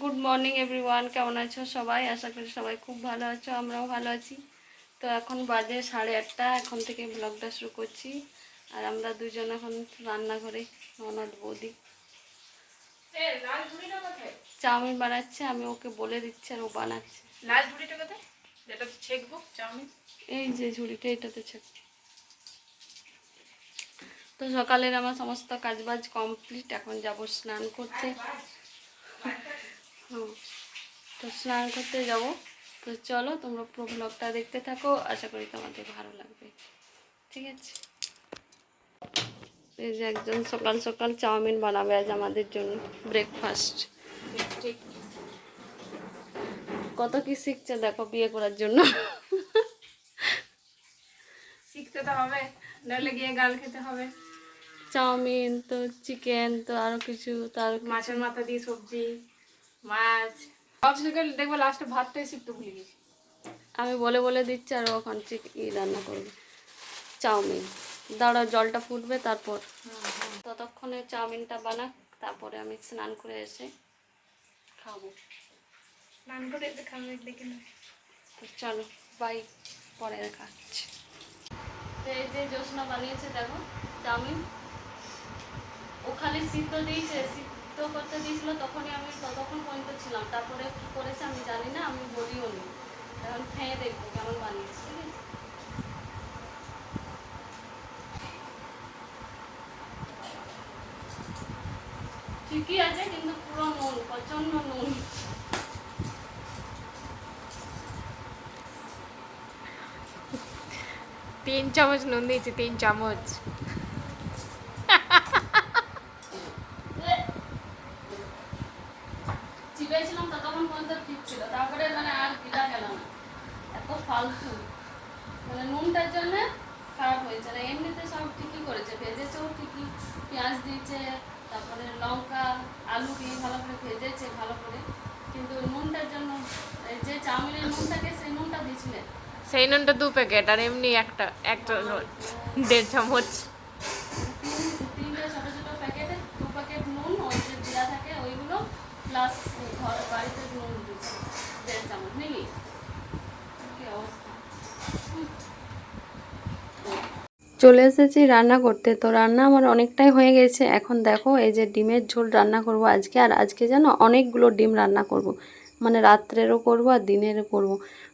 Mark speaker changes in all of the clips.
Speaker 1: Good morning everyone কেমন আছো সবাই? আশা করি সবাই খুব ভালো আছো আমরাও ভালো আছি। তো এখন বাজে সাড়ে আটটা এখন থেকে ব্লগটা শুরু করছি। আর আমরা দুজন এখন রান্নাঘরে ননদ বৌদি। চাউমিন বানাচ্ছে আমি ওকে বলে দিচ্ছি আর ও বানাচ্ছে। এই যে ঝুড়িটা এটাতে ছেক। তো সকালের আমার সমস্ত কাজবাজ কমপ্লিট এখন যাব স্নান করতে। তো স্নান করতে যাব। তো চলো তোমরা পুরো ব্লগটা দেখতে থাকো। আশা করি তোমাদের ভালো লাগবে। ঠিক আছে? এই যে একজন সকাল সকাল চাউমিন বানাবে আজ আমাদের জন্য ব্রেকফাস্ট
Speaker 2: ঠিক
Speaker 1: কত কি শিখছে দেখো বিয়ে করার জন্য।
Speaker 2: শিখতে তো হবে নইলে গিয়ে গাল খেতে হবে।
Speaker 1: চাউমিন তো চিকেন তো আরও কিছু তার
Speaker 2: মাছের মাথা দিয়ে সবজি। মাছ। সব শিখে দেখব লাস্টে ভাতটাই শিখতে ভুলে গেছি।
Speaker 1: আমি বলে বলে দিচ্ছি আর ওখান চিক ই রান্না করবে। চাউমিন। দাঁড়া জলটা ফুটবে তারপর। ততক্ষণে চাউমিনটা বানা তারপরে আমি স্নান করে এসে খাব।
Speaker 2: স্নান করে এসে খাবে দেখে
Speaker 1: চলো বাই পরে দেখা হচ্ছে। এই যে জ্যোৎস্না বানিয়েছে দেখো চাউমিন। ও খালি সিদ্ধ দিয়েছে সিদ্ধ করতে দিয়েছিল, তখনই আমি ততক্ষণ পর্যন্ত ছিলাম। তারপরে কি করেছে আমি জানি না, আমি বলিও নি। এখন খেয়ে দেখব কেমন বানিয়েছি, ঠিক আছে? ঠিকই আছে, কিন্তু পুরো নুন প্রচণ্ড নুন।
Speaker 2: তিন চামচ নুন দিয়েছি, তিন চামচ।
Speaker 1: চিবাইছিলাম ততক্ষণ পর্যন্ত ঠিক ছিল। তারপরে মানে আর দিলা গেল না। এত ফালতু। মানে নুনটার জন্য খারাপ হয়েছে। আর এমনিতে সব ঠিকই করেছে। ভেজেছেও ঠিকই। পেঁয়াজ দিয়েছে তারপরে লঙ্কা আলু দিয়ে ভালো করে ভেজেছে ভালো করে। কিন্তু নুনটার জন্য যে চাউমিনের নুনটাকে সেই নুনটা দিয়েছিলেন
Speaker 2: সেই নুনটা দু প্যাকেট আর এমনি একটা একটা দেড় চামচ
Speaker 1: তিন তিনটে ছোটো ছোটো প্যাকেটে দু প্যাকেট নুন ওই যে জিরা থাকে ওইগুলো প্লাস ঘর বাড়িতে নুন দিচ্ছি দেড় চামচ নাকি কি অবস্থা চলে এসেছি রান্না করতে তো রান্না আমার অনেকটাই হয়ে গেছে এখন দেখো, এই যে ডিমের ঝোল রান্না করব আজকে, আর আজকে যেন অনেকগুলো ডিম রান্না করব। মানে রাত্রেরও করব আর দিনেরও করব।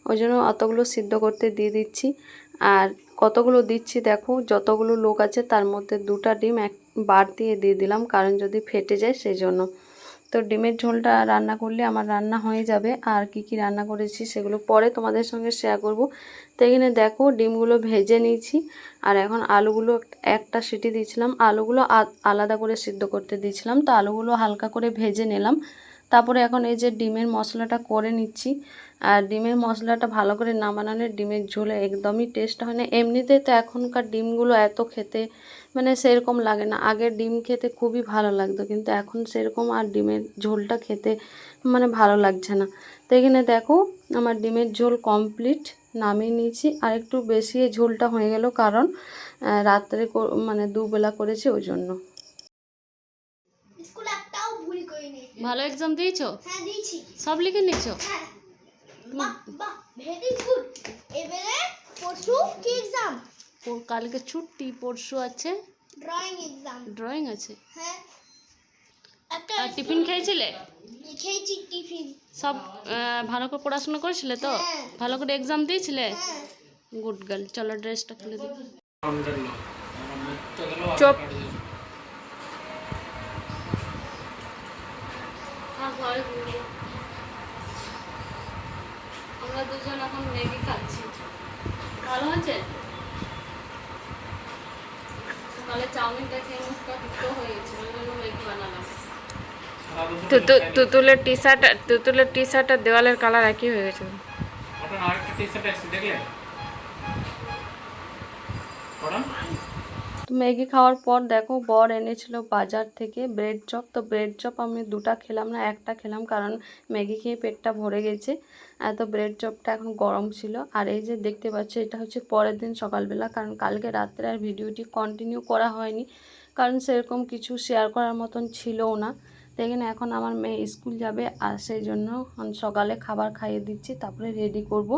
Speaker 1: ওই জন্য অতগুলো সিদ্ধ করতে দিয়ে দিচ্ছি আর কতগুলো দিচ্ছি দেখো, যতগুলো লোক আছে তার মধ্যে দুটা ডিম এক বার দিয়ে দিয়ে দিলাম, কারণ যদি ফেটে যায় সেই জন্য তো ডিমের ঝোলটা রান্না করলে আমার রান্না হয়ে যাবে। আর কি কি রান্না করেছি সেগুলো পরে তোমাদের সঙ্গে শেয়ার করব। তো এখানে দেখো ডিমগুলো ভেজে নিয়েছি। আর এখন আলুগুলো একটা সিটি দিয়েছিলাম। আলুগুলো আলাদা করে সিদ্ধ করতে দিয়েছিলাম। তো আলুগুলো হালকা করে ভেজে নিলাম। তারপরে এখন এই যে ডিমের মশলাটা করে নিচ্ছি। আর ডিমের মশলাটা ভালো করে না বানালে ডিমের ঝোলে একদমই টেস্ট হয় না। এমনিতে তো এখনকার ডিমগুলো এত খেতে মানে সেরকম লাগে না। আগে ডিম খেতে খুবই ভালো লাগতো, কিন্তু এখন সেরকম আর ডিমের ঝোলটা খেতে মানে ভালো লাগছে না। তো এখানে দেখো, আমার ডিমের ঝোল কমপ্লিট নামিয়ে নিয়েছি। আর একটু বেশি ঝোলটা হয়ে গেল কারণ রাত্রে মানে দুবেলা করেছি ওই জন্য
Speaker 3: স্কুল একটাও ভুল করিনি
Speaker 1: ভালো এক্সাম দিয়েছ?
Speaker 3: হ্যাঁ দিয়েছি।
Speaker 1: সব লিখে নিয়েছো?
Speaker 3: হ্যাঁ। বাহ বাহ ভেরি গুড এবারে পরশু কি এক্সাম
Speaker 1: কালকে ছুটি পরশু আছে
Speaker 3: ড্রয়িং এক্সাম
Speaker 1: ড্রয়িং আছে।
Speaker 3: হ্যাঁ।
Speaker 1: আর টিফিন খেয়েছিলে?
Speaker 3: লিখেছি টিফিন।
Speaker 1: সব ভালো করে পড়াশোনা করেছিলে তো?
Speaker 3: হ্যাঁ।
Speaker 1: ভালো করে এক্সাম দিয়েছিলে?
Speaker 3: হ্যাঁ।
Speaker 1: গুড গার্ল চলো ড্রেসটা খুলে দিই।
Speaker 2: চুপ
Speaker 1: আমরা দুজন এখন ম্যাগি খাচ্ছি। ভালো আছে সকালে চাউমিনটা খেয়ে মুখটা তিক্ত হয়ে গেছে ওই জন্য ম্যাগি বানালাম।
Speaker 2: Tutu- তুতুলের T shirt তুতুলের T shirt আর দেওয়ালের কালার একই হয়ে গেছে।
Speaker 4: টি শার্ট দেখলে?
Speaker 1: তো ম্যাগি খাওয়ার পর দেখো, বর এনেছিল বাজার থেকে ব্রেড চপ তো ব্রেড চপ আমি দুটা খেলাম না, একটা খেলাম কারণ ম্যাগি খেয়ে পেটটা ভরে গেছে। এত ব্রেড চপটা এখন গরম ছিল। আর এই যে দেখতে পাচ্ছ, এটা হচ্ছে পরের দিন সকালবেলা, কারণ কালকে রাত্রে আর ভিডিওটি কন্টিনিউ করা হয়নি। কারণ সেরকম কিছু শেয়ার করার মতন ছিলও না। তো এখানে এখন আমার মেয়ে স্কুল যাবে, আর সেই জন্য সকালে খাবার খাইয়ে দিচ্ছি, তারপরে রেডি করব।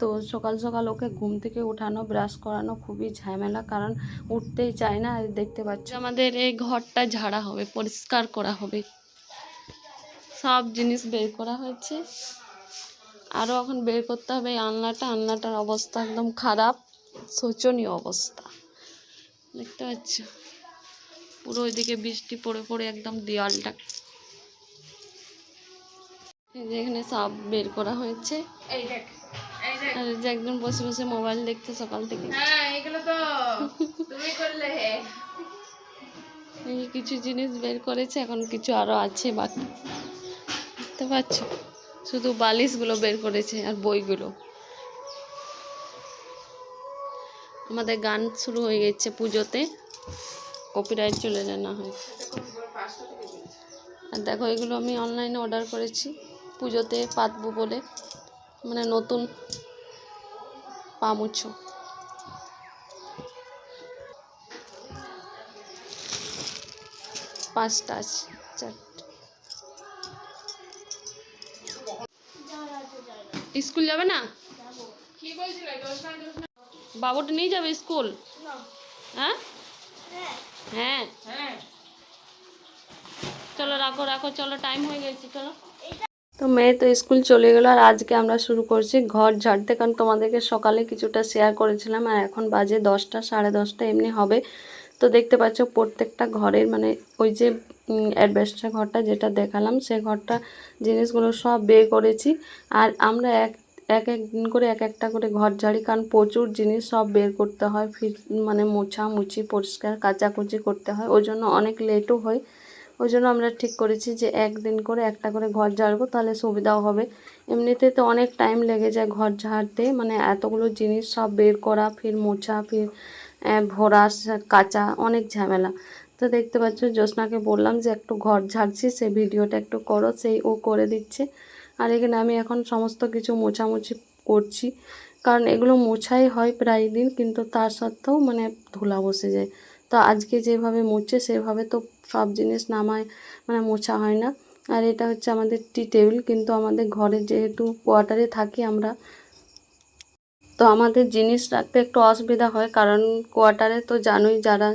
Speaker 1: তো সকাল সকাল ওকে ঘুম থেকে উঠানো ব্রাশ করানো খুবই ঝামেলা কারণ উঠতেই চায় না দেখতে পাচ্ছি। আমাদের এই ঘরটা ঝাড়া হবে পরিষ্কার করা হবে। সব জিনিস বের করা হয়েছে। আরও এখন বের করতে হবে এই আলনাটা। আলনাটার অবস্থা একদম খারাপ শোচনীয় অবস্থা। দেখতে পাচ্ছ? পুরো ওইদিকে বৃষ্টি পড়ে পড়ে একদম দেওয়ালটা এই যে এখানে সব বের করা হয়েছে।
Speaker 2: এই দেখ।
Speaker 1: আর যে একজন বসে বসে মোবাইল দেখতে সকাল থেকে।
Speaker 2: হ্যাঁ এগুলো তো তুমি করলে
Speaker 1: এই কিছু জিনিস বের করেছে এখন কিছু আরও আছে বাকি। দেখতে পাচ্ছ? শুধু বালিশগুলো বের করেছে আর বইগুলো। আমাদের গান শুরু হয়ে গেছে পুজোতে। কপিরাইট চলে যায় না হয়। আর দেখো এগুলো আমি অনলাইনে অর্ডার করেছি পুজোতে পাতবো বলে। মানে নতুন। পামুছো পাঁচটা আছে চারটে। স্কুল যাবে না? বাবুটা নিয়ে যাবে স্কুল? হ্যাঁ?
Speaker 3: হ্যাঁ।
Speaker 1: হ্যাঁ। চলো রাখো রাখো চলো টাইম হয়ে গেছে চলো। তো মেয়ে তো স্কুল চলে গেলো আর আজকে আমরা শুরু করছি ঘর ঝাড়তে কারণ তোমাদেরকে সকালে কিছুটা শেয়ার করেছিলাম আর এখন বাজে দশটা, সাড়ে দশটা এমনি হবে। তো দেখতে পাচ্ছ প্রত্যেকটা ঘরের মানে ওই যে অ্যাডভেস্টার ঘরটা যেটা দেখালাম সেই ঘরটা জিনিসগুলো সব বের করেছি। আর আমরা এক এক এক দিন করে এক একটা করে ঘর ঝাড়ি কারণ প্রচুর জিনিস সব বের করতে হয় ফির মানে মোছা মুছি পরিষ্কার কাচাকুচি করতে হয়, ওই জন্য অনেক লেটও হয়। ওই জন্য আমরা ঠিক করেছি যে একদিন করে একটা করে ঘর ঝাড়বো, তাহলে সুবিধাও হবে। এমনিতে তো অনেক টাইম লেগে যায় ঘর ঝাড়তে মানে এতগুলো জিনিস সব বের করা, ফির মোছা, ফির ভরা সা- কাচা, অনেক ঝামেলা। তো দেখতে পাচ্ছ, জ্যোৎস্নাকে বললাম যে একটু ঘর ঝাড়ছি সেই ভিডিওটা একটু করো, সেই ও করে দিচ্ছে। আর এখানে আমি এখন সমস্ত কিছু মোছামুছি করছি। কারণ এগুলো মোছাই হয় প্রায় দিন, কিন্তু তার সত্ত্বেও মানে ধুলা বসে যায়। তো আজকে যেভাবে মুছছে, সেভাবে তো সব জিনিস নামায় মানে মোছা হয় না। আর এটা হচ্ছে আমাদের টি টেবিল, কিন্তু আমাদের ঘরে যেহেতু কোয়ার্টারে থাকি আমরা, তো আমাদের জিনিস রাখতে একটু অসুবিধা হয়, কারণ কোয়ার্টারে তো জানোই যারা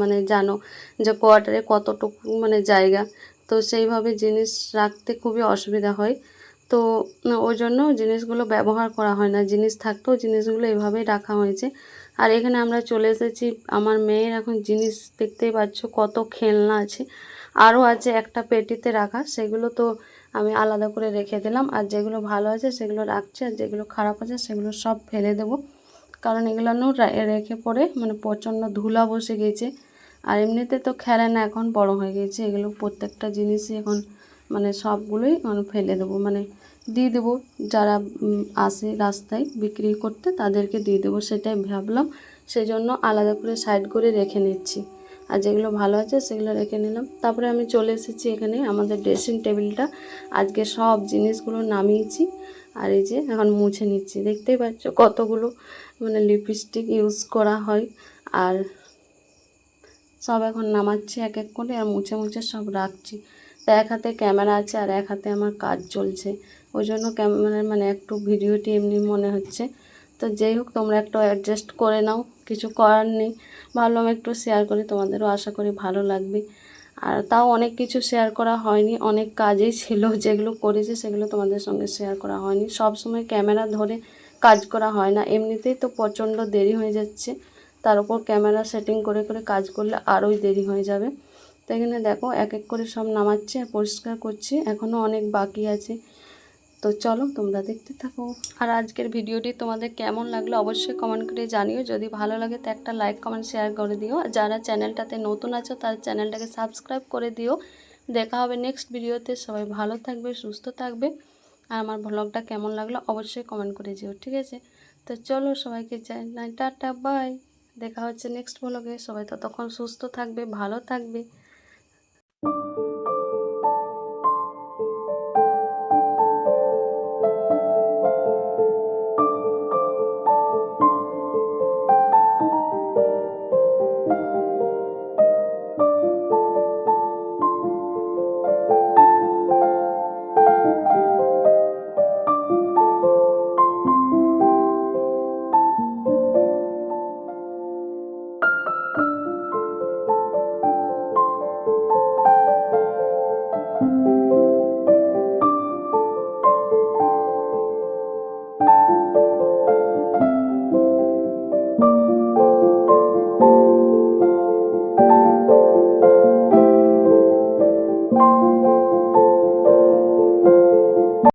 Speaker 1: মানে জানো যে কোয়ার্টারে কতটুকু মানে জায়গা, তো সেইভাবে জিনিস রাখতে খুবই অসুবিধা হয়। তো ওই জন্য জিনিসগুলো ব্যবহার করা হয় না। জিনিস থাকতেও জিনিসগুলো এভাবেই রাখা হয়েছে। আর এখানে আমরা চলে এসেছি। আমার মেয়ের এখন জিনিস দেখতেই পাচ্ছ, কত খেলনা আছে। আরও আছে একটা পেটিতে রাখা, সেগুলো তো আমি আলাদা করে রেখে দিলাম। আর যেগুলো ভালো আছে সেগুলো রাখছি, আর যেগুলো খারাপ আছে সেগুলো সব ফেলে দেবো। কারণ এগুলো রেখে পরে মানে প্রচণ্ড ধুলা বসে গেছে। আর এমনিতে তো খেলে না এখন বড় হয়ে গেছে, এগুলো প্রত্যেকটা জিনিসই এখন মানে সবগুলোই মানে ফেলে দেবো। মানে দিয়ে দেবো যারা আসে রাস্তায় বিক্রি করতে তাদেরকে দিয়ে দেবো, সেটাই ভাবলাম। সেই জন্য আলাদা করে সাইড করে রেখে নিচ্ছি। আর যেগুলো ভালো আছে সেগুলো রেখে নিলাম। তারপরে আমি চলে এসেছি এখানে, আমাদের ড্রেসিং টেবিলটা আজকে সব জিনিসগুলো নামিয়েছি। আর এই যে এখন মুছে নিচ্ছি। দেখতেই পাচ্ছ কতগুলো মানে লিপস্টিক ইউজ করা হয়। আর সব এখন নামাচ্ছি এক এক করে আর মুছে মুছে সব রাখছি। তো এক হাতে ক্যামেরা আছে আর এক হাতে আমার কাজ চলছে। ওই জন্য ক্যামেরা মানে একটু ভিডিওটি এমনি মনে হচ্ছে। তো যেই হোক, তোমরা একটু অ্যাডজাস্ট করে নাও। কিছু করার নেই। ভাবলাম একটু শেয়ার করি, তোমাদেরও আশা করি ভালো লাগবে। আর তাও অনেক কিছু শেয়ার করা হয়নি। অনেক কাজেই ছিল, যেগুলো করেছি সেগুলো তোমাদের সঙ্গে শেয়ার করা হয়নি। সব সময় ক্যামেরা ধরে কাজ করা হয় না। এমনিতেই তো প্রচণ্ড দেরি হয়ে যাচ্ছে। তার উপর ক্যামেরা সেটিং করে করে কাজ করলে আরোই দেরি হয়ে যাবে। তো এখানে দেখো এক এক করে সব নামাচ্ছি আর পরিষ্কার করছি। এখনও অনেক বাকি আছে। তো চলো তোমরা দেখতে থাকো। আর আজকের ভিডিওটি তোমাদের কেমন লাগল অবশ্যই কমেন্ট করে জানিও। যদি ভালো লাগে তো একটা লাইক কমেন্ট শেয়ার করে দিও। আর যারা চ্যানেলটাতে নতুন আছো তার চ্যানেলটাকে সাবস্ক্রাইব করে দিও। দেখা হবে নেক্সট ভিডিওতে। সবাই ভালো থাকবে, সুস্থ থাকবে। আর আমার ব্লগটা কেমন লাগল অবশ্যই কমেন্ট করে দিও, ঠিক আছে? তো চলো সবাইকে জানাই টাটা বাই দেখা হচ্ছে নেক্সট ব্লগে সবাই ততক্ষণ সুস্থ থাকবে, ভালো থাকবে। you